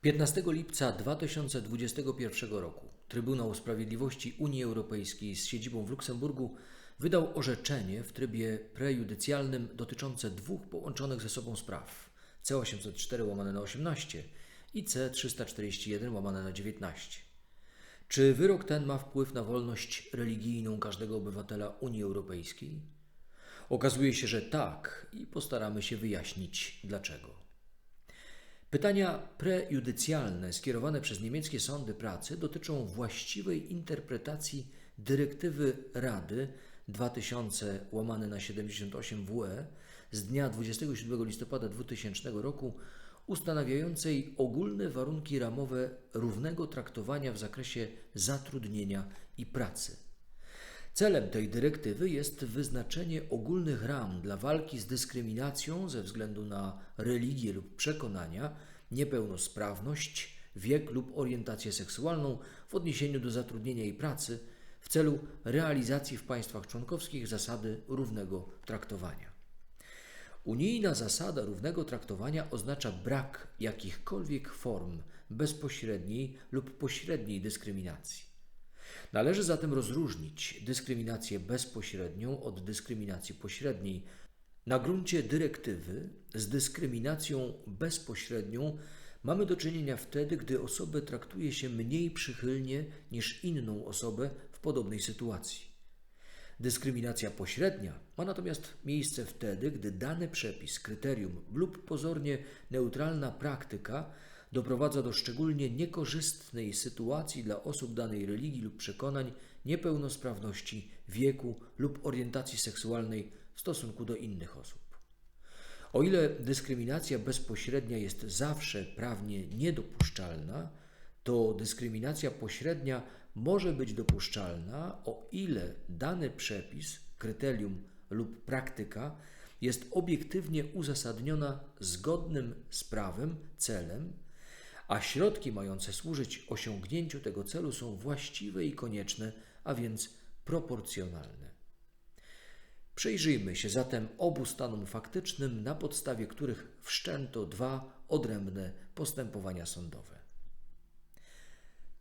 15 lipca 2021 roku Trybunał Sprawiedliwości Unii Europejskiej z siedzibą w Luksemburgu wydał orzeczenie w trybie prejudycjalnym dotyczące dwóch połączonych ze sobą spraw C804 łamane na 18 i C341 łamane na 19. Czy wyrok ten ma wpływ na wolność religijną każdego obywatela Unii Europejskiej? Okazuje się, że tak i postaramy się wyjaśnić dlaczego. Pytania prejudycjalne skierowane przez niemieckie sądy pracy dotyczą właściwej interpretacji dyrektywy Rady 2000 łamane na 78 WE z dnia 27 listopada 2000 roku ustanawiającej ogólne warunki ramowe równego traktowania w zakresie zatrudnienia i pracy. Celem tej dyrektywy jest wyznaczenie ogólnych ram dla walki z dyskryminacją ze względu na religię lub przekonania, niepełnosprawność, wiek lub orientację seksualną w odniesieniu do zatrudnienia i pracy w celu realizacji w państwach członkowskich zasady równego traktowania. Unijna zasada równego traktowania oznacza brak jakichkolwiek form bezpośredniej lub pośredniej dyskryminacji. Należy zatem rozróżnić dyskryminację bezpośrednią od dyskryminacji pośredniej. Na gruncie dyrektywy z dyskryminacją bezpośrednią mamy do czynienia wtedy, gdy osobę traktuje się mniej przychylnie niż inną osobę w podobnej sytuacji. Dyskryminacja pośrednia ma natomiast miejsce wtedy, gdy dany przepis, kryterium lub pozornie neutralna praktyka doprowadza do szczególnie niekorzystnej sytuacji dla osób danej religii lub przekonań, niepełnosprawności, wieku lub orientacji seksualnej w stosunku do innych osób. O ile dyskryminacja bezpośrednia jest zawsze prawnie niedopuszczalna, to dyskryminacja pośrednia może być dopuszczalna, o ile dany przepis, kryterium lub praktyka jest obiektywnie uzasadniona zgodnym z prawem celem, a środki mające służyć osiągnięciu tego celu są właściwe i konieczne, a więc proporcjonalne. Przyjrzyjmy się zatem obu stanom faktycznym, na podstawie których wszczęto dwa odrębne postępowania sądowe.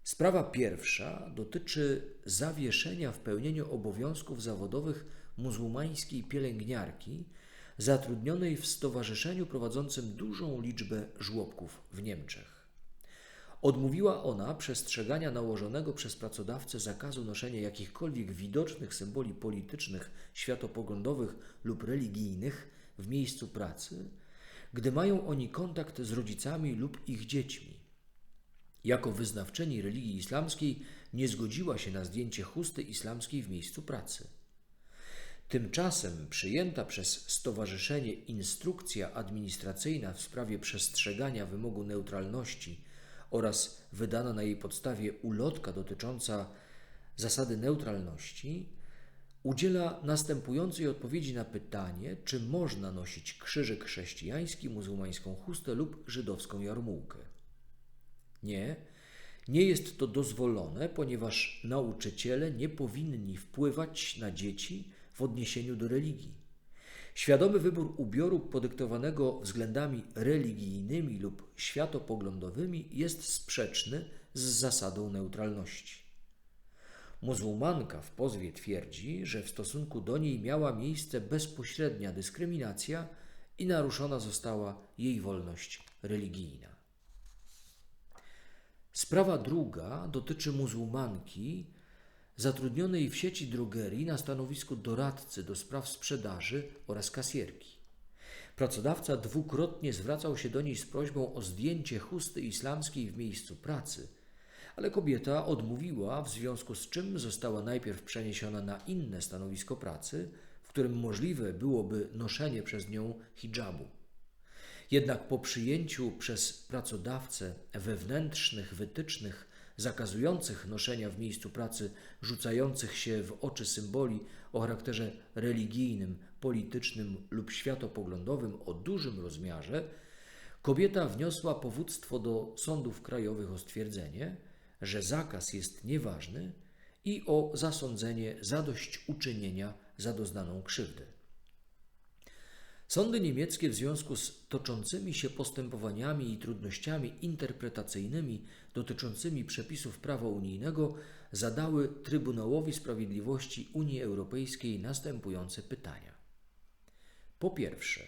Sprawa pierwsza dotyczy zawieszenia w pełnieniu obowiązków zawodowych muzułmańskiej pielęgniarki zatrudnionej w stowarzyszeniu prowadzącym dużą liczbę żłobków w Niemczech. Odmówiła ona przestrzegania nałożonego przez pracodawcę zakazu noszenia jakichkolwiek widocznych symboli politycznych, światopoglądowych lub religijnych w miejscu pracy, gdy mają oni kontakt z rodzicami lub ich dziećmi. Jako wyznawczyni religii islamskiej nie zgodziła się na zdjęcie chusty islamskiej w miejscu pracy. Tymczasem przyjęta przez stowarzyszenie instrukcja administracyjna w sprawie przestrzegania wymogu neutralności oraz wydana na jej podstawie ulotka dotycząca zasady neutralności, udziela następującej odpowiedzi na pytanie, czy można nosić krzyżyk chrześcijański, muzułmańską chustę lub żydowską jarmułkę. Nie, nie jest to dozwolone, ponieważ nauczyciele nie powinni wpływać na dzieci w odniesieniu do religii. Świadomy wybór ubioru podyktowanego względami religijnymi lub światopoglądowymi jest sprzeczny z zasadą neutralności. Muzułmanka w pozwie twierdzi, że w stosunku do niej miała miejsce bezpośrednia dyskryminacja i naruszona została jej wolność religijna. Sprawa druga dotyczy muzułmanki, zatrudnionej w sieci drogerii na stanowisku doradcy do spraw sprzedaży oraz kasierki. Pracodawca dwukrotnie zwracał się do niej z prośbą o zdjęcie chusty islamskiej w miejscu pracy, ale kobieta odmówiła, w związku z czym została najpierw przeniesiona na inne stanowisko pracy, w którym możliwe byłoby noszenie przez nią hijabu. Jednak po przyjęciu przez pracodawcę wewnętrznych wytycznych zakazujących noszenia w miejscu pracy rzucających się w oczy symboli o charakterze religijnym, politycznym lub światopoglądowym o dużym rozmiarze, kobieta wniosła powództwo do sądów krajowych o stwierdzenie, że zakaz jest nieważny i o zasądzenie zadośćuczynienia za doznaną krzywdę. Sądy niemieckie w związku z toczącymi się postępowaniami i trudnościami interpretacyjnymi dotyczącymi przepisów prawa unijnego zadały Trybunałowi Sprawiedliwości Unii Europejskiej następujące pytania. Po pierwsze,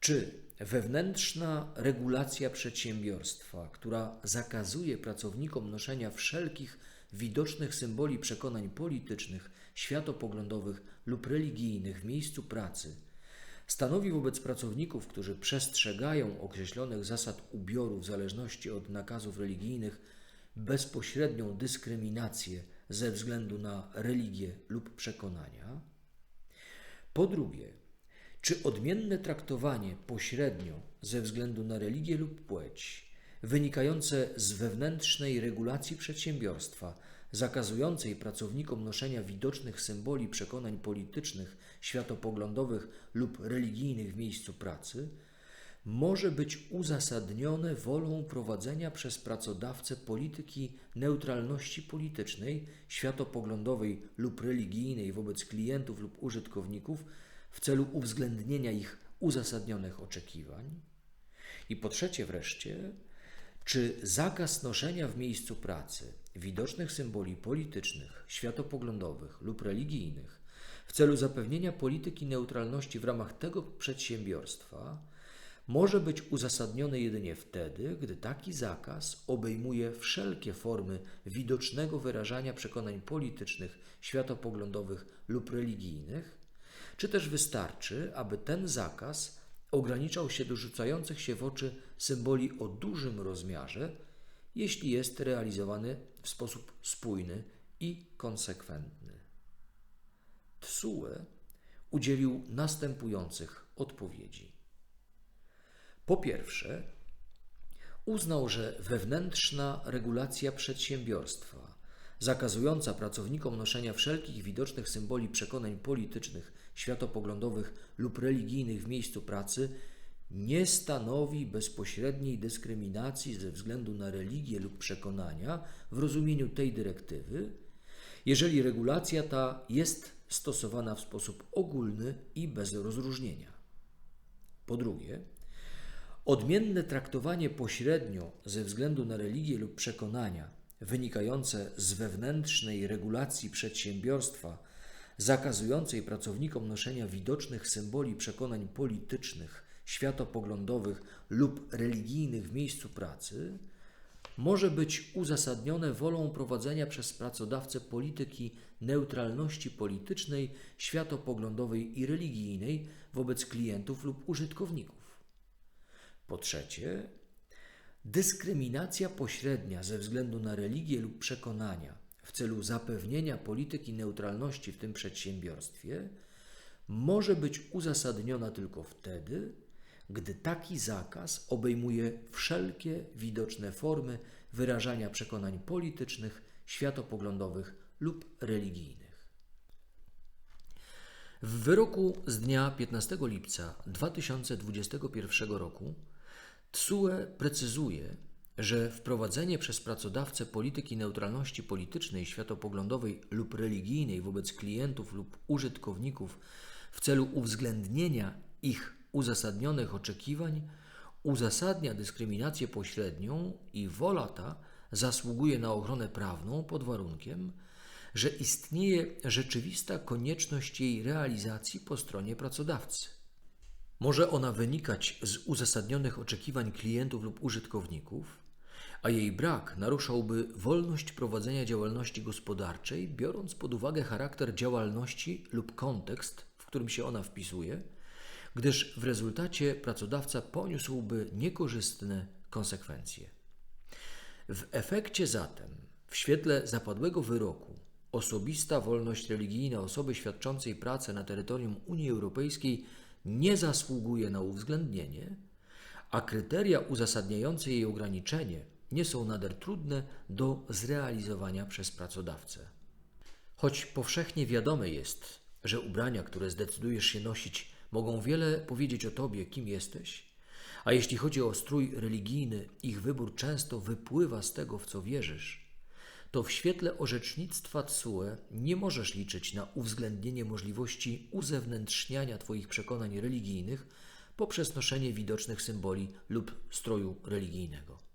czy wewnętrzna regulacja przedsiębiorstwa, która zakazuje pracownikom noszenia wszelkich widocznych symboli przekonań politycznych, światopoglądowych lub religijnych w miejscu pracy, stanowi wobec pracowników, którzy przestrzegają określonych zasad ubioru w zależności od nakazów religijnych, bezpośrednią dyskryminację ze względu na religię lub przekonania? Po drugie, czy odmienne traktowanie pośrednio ze względu na religię lub płeć, wynikające z wewnętrznej regulacji przedsiębiorstwa, zakazującej pracownikom noszenia widocznych symboli przekonań politycznych, światopoglądowych lub religijnych w miejscu pracy, może być uzasadnione wolą prowadzenia przez pracodawcę polityki neutralności politycznej, światopoglądowej lub religijnej wobec klientów lub użytkowników w celu uwzględnienia ich uzasadnionych oczekiwań. I po trzecie wreszcie, czy zakaz noszenia w miejscu pracy widocznych symboli politycznych, światopoglądowych lub religijnych w celu zapewnienia polityki neutralności w ramach tego przedsiębiorstwa może być uzasadniony jedynie wtedy, gdy taki zakaz obejmuje wszelkie formy widocznego wyrażania przekonań politycznych, światopoglądowych lub religijnych, czy też wystarczy, aby ten zakaz ograniczał się do rzucających się w oczy symboli o dużym rozmiarze, jeśli jest realizowany w sposób spójny i konsekwentny. Tsue udzielił następujących odpowiedzi. Po pierwsze, uznał, że wewnętrzna regulacja przedsiębiorstwa, zakazująca pracownikom noszenia wszelkich widocznych symboli przekonań politycznych, światopoglądowych lub religijnych w miejscu pracy, nie stanowi bezpośredniej dyskryminacji ze względu na religię lub przekonania w rozumieniu tej dyrektywy, jeżeli regulacja ta jest stosowana w sposób ogólny i bez rozróżnienia. Po drugie, odmienne traktowanie pośrednio ze względu na religię lub przekonania wynikające z wewnętrznej regulacji przedsiębiorstwa zakazującej pracownikom noszenia widocznych symboli przekonań politycznych, światopoglądowych lub religijnych w miejscu pracy, może być uzasadnione wolą prowadzenia przez pracodawcę polityki neutralności politycznej, światopoglądowej i religijnej wobec klientów lub użytkowników. Po trzecie, dyskryminacja pośrednia ze względu na religię lub przekonania w celu zapewnienia polityki neutralności w tym przedsiębiorstwie może być uzasadniona tylko wtedy, gdy taki zakaz obejmuje wszelkie widoczne formy wyrażania przekonań politycznych, światopoglądowych lub religijnych. W wyroku z dnia 15 lipca 2021 roku TSUE precyzuje, że wprowadzenie przez pracodawcę polityki neutralności politycznej, światopoglądowej lub religijnej wobec klientów lub użytkowników w celu uwzględnienia ich uzasadnionych oczekiwań uzasadnia dyskryminację pośrednią i wola ta zasługuje na ochronę prawną pod warunkiem, że istnieje rzeczywista konieczność jej realizacji po stronie pracodawcy. Może ona wynikać z uzasadnionych oczekiwań klientów lub użytkowników, a jej brak naruszałby wolność prowadzenia działalności gospodarczej, biorąc pod uwagę charakter działalności lub kontekst, w którym się ona wpisuje, gdyż w rezultacie pracodawca poniósłby niekorzystne konsekwencje. W efekcie zatem, w świetle zapadłego wyroku, osobista wolność religijna osoby świadczącej pracę na terytorium Unii Europejskiej nie zasługuje na uwzględnienie, a kryteria uzasadniające jej ograniczenie nie są nader trudne do zrealizowania przez pracodawcę. Choć powszechnie wiadome jest, że ubrania, które zdecydujesz się nosić, mogą wiele powiedzieć o tobie, kim jesteś, a jeśli chodzi o strój religijny, ich wybór często wypływa z tego, w co wierzysz, to w świetle orzecznictwa TSUE nie możesz liczyć na uwzględnienie możliwości uzewnętrzniania Twoich przekonań religijnych poprzez noszenie widocznych symboli lub stroju religijnego.